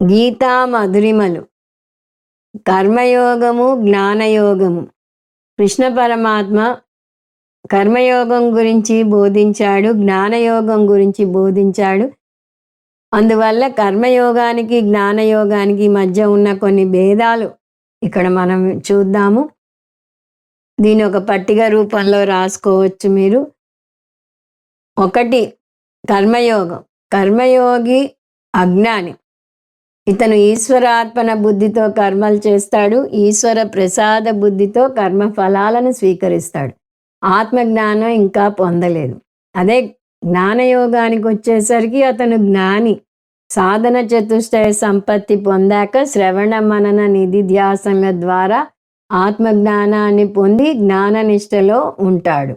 గీతా మధురిమలు. కర్మయోగము జ్ఞానయోగము. కృష్ణ పరమాత్మ కర్మయోగం గురించి బోధించాడు జ్ఞానయోగం గురించి బోధించాడు. అందువల్ల కర్మయోగానికి జ్ఞానయోగానికి మధ్య ఉన్న కొన్ని భేదాలు ఇక్కడ మనం చూద్దాము. దీని ఒక పట్టిక రూపంలో రాసుకోవచ్చు మీరు. ఒకటి కర్మయోగం. కర్మయోగి అజ్ఞాని. ఇతను ఈశ్వరార్పణ బుద్ధితో కర్మలు చేస్తాడు ఈశ్వర ప్రసాద బుద్ధితో కర్మ ఫలాలను స్వీకరిస్తాడు. ఆత్మజ్ఞానం ఇంకా పొందలేదు. అదే జ్ఞానయోగానికి వచ్చేసరికి అతను జ్ఞాని. సాధన చతుష్టయ సంపత్తి పొందాక శ్రవణ మనన నిధి ధ్యాసనల ద్వారా ఆత్మజ్ఞానాన్ని పొంది జ్ఞాననిష్టలో ఉంటాడు.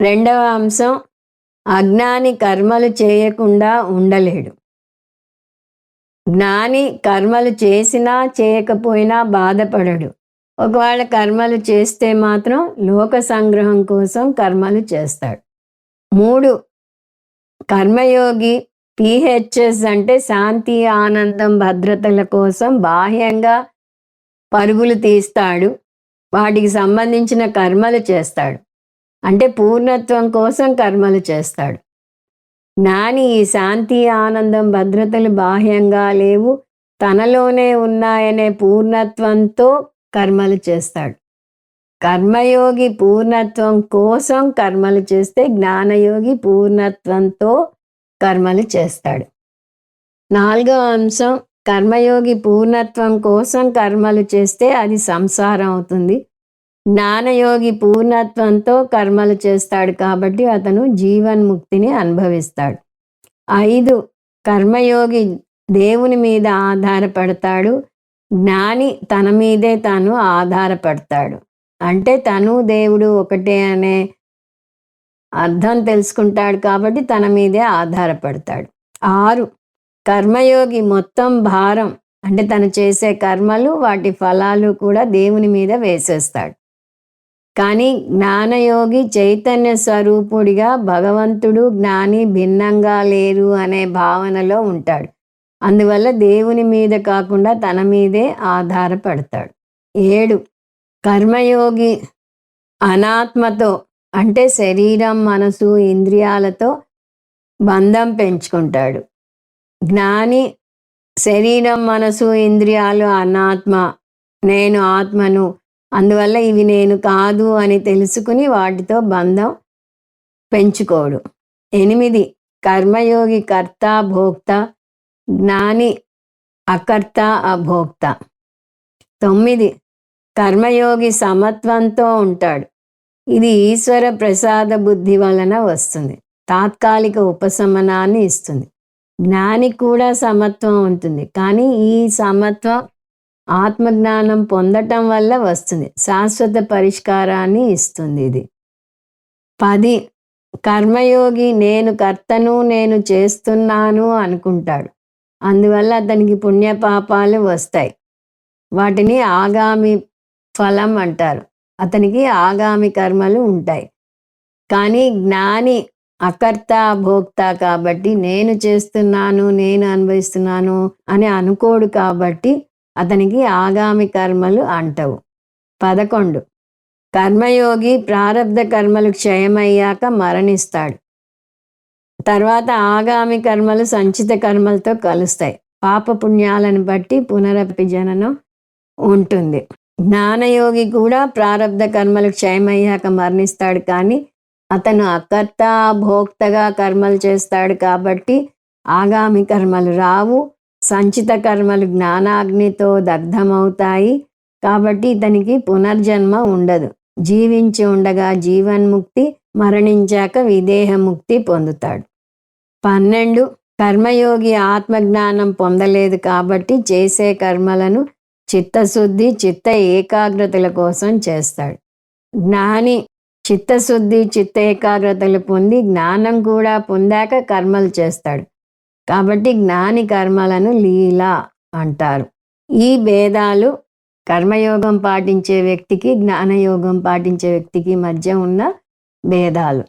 రెండవ అంశం అజ్ఞాని కర్మలు చేయకుండా ఉండలేడు. జ్ఞాని కర్మలు చేసినా చేయకపోయినా బాధపడడు. ఒకవేళ కర్మలు చేస్తే మాత్రం లోక సంగ్రహం కోసం కర్మలు చేస్తాడు. మూడు కర్మయోగి పిహెచ్ఎస్ అంటే శాంతి ఆనందం భద్రతల కోసం బాహ్యంగా పరుగులు తీస్తాడు. వాటికి సంబంధించిన కర్మలు చేస్తాడు. అంటే పూర్ణత్వం కోసం కర్మలు చేస్తాడు. జ్ఞాని ఈ శాంతి ఆనందం భద్రతలు బాహ్యంగా లేవు. తనలోనే ఉన్నాయనే పూర్ణత్వంతో కర్మలు చేస్తాడు. కర్మయోగి పూర్ణత్వం కోసం కర్మలు చేస్తే జ్ఞానయోగి పూర్ణత్వంతో కర్మలు చేస్తాడు. నాలుగో అంశం కర్మయోగి పూర్ణత్వం కోసం కర్మలు చేస్తే అది సంసారం అవుతుంది. జ్ఞానయోగి పూర్ణత్వంతో కర్మలు చేస్తాడు కాబట్టి అతను జీవన్ముక్తిని అనుభవిస్తాడు. ఐదు కర్మయోగి దేవుని మీద ఆధారపడతాడు. జ్ఞాని తన మీదే తను ఆధారపడతాడు. అంటే తను దేవుడు ఒకటే అనే అర్థం తెలుసుకుంటాడు కాబట్టి తన మీదే ఆధారపడతాడు. ఆరు కర్మయోగి మొత్తం భారం అంటే తను చేసే కర్మలు వాటి ఫలాలు కూడా దేవుని మీద వేసేస్తాడు. కానీ జ్ఞానయోగి చైతన్య స్వరూపుడిగా భగవంతుడు జ్ఞాని భిన్నంగా లేరు అనే భావనలో ఉంటాడు. అందువల్ల దేవుని మీద కాకుండా తన మీదే ఆధారపడతాడు. ఏడు కర్మయోగి అనాత్మతో అంటే శరీరం మనసు ఇంద్రియాలతో బంధం పెంచుకుంటాడు. జ్ఞాని శరీరం మనసు ఇంద్రియాలు అనాత్మ నేను ఆత్మను అందువల్ల ఇవి నేను కాదు అని తెలుసుకుని వాటితో బంధం పెంచుకోడు. ఎనిమిది కర్మయోగి కర్త భోక్త జ్ఞాని అకర్త అభోక్త. తొమ్మిది కర్మయోగి సమత్వంతో ఉంటాడు. ఇది ఈశ్వర ప్రసాద బుద్ధి వలన వస్తుంది. తాత్కాలిక ఉపశమనాన్ని ఇస్తుంది. జ్ఞాని కూడా సమత్వం ఉంటుంది. కానీ ఈ సమత్వం ఆత్మజ్ఞానం పొందటం వల్ల వస్తుంది. శాశ్వత పరిష్కారాన్ని ఇస్తుంది ఇది. పది కర్మయోగి నేను కర్తను నేను చేస్తున్నాను అనుకుంటాడు. అందువల్ల అతనికి పుణ్యపాపాలు వస్తాయి. వాటిని ఆగామి ఫలం అంటారు. అతనికి ఆగామి కర్మలు ఉంటాయి. కానీ జ్ఞాని అకర్త భోక్త కాబట్టి నేను చేస్తున్నాను నేను అనుభవిస్తున్నాను అని అనుకోడు కాబట్టి అతనికి ఆగామి కర్మలు అంటవు. పదకొండు. కర్మయోగి ప్రారంధ కర్మలు క్షయమయ్యాక మరణిస్తాడు. తర్వాత ఆగామి కర్మలు సంచిత కర్మలతో కలుస్తాయి. పాప పుణ్యాలను బట్టి పునరపి జననం ఉంటుంది. జ్ఞానయోగి కూడా ప్రారంధ కర్మలు క్షయమయ్యాక మరణిస్తాడు కానీ అతను అకర్త భోక్తగా కర్మలు చేస్తాడు కాబట్టి ఆగామి కర్మలు రావు. సంచిత కర్మలు జ్ఞానాగ్నితో దగ్ధమవుతాయి కాబట్టి ఇతనికి పునర్జన్మ ఉండదు. జీవించి ఉండగా జీవన్ముక్తి మరణించాక విదేహముక్తి పొందుతాడు. పన్నెండు కర్మయోగి ఆత్మజ్ఞానం పొందలేదు కాబట్టి చేసే కర్మలను చిత్తశుద్ధి చిత్త ఏకాగ్రతల కోసం చేస్తాడు. జ్ఞాని చిత్తశుద్ధి చిత్త ఏకాగ్రతలు పొంది జ్ఞానం కూడా పొందాక కర్మలు చేస్తాడు. కాబట్టి జ్ఞాని కర్మలను లీల అంటారు. ఈ భేదాలు కర్మయోగం పాటించే వ్యక్తికి జ్ఞానయోగం పాటించే వ్యక్తికి మధ్య ఉన్న భేదాలు.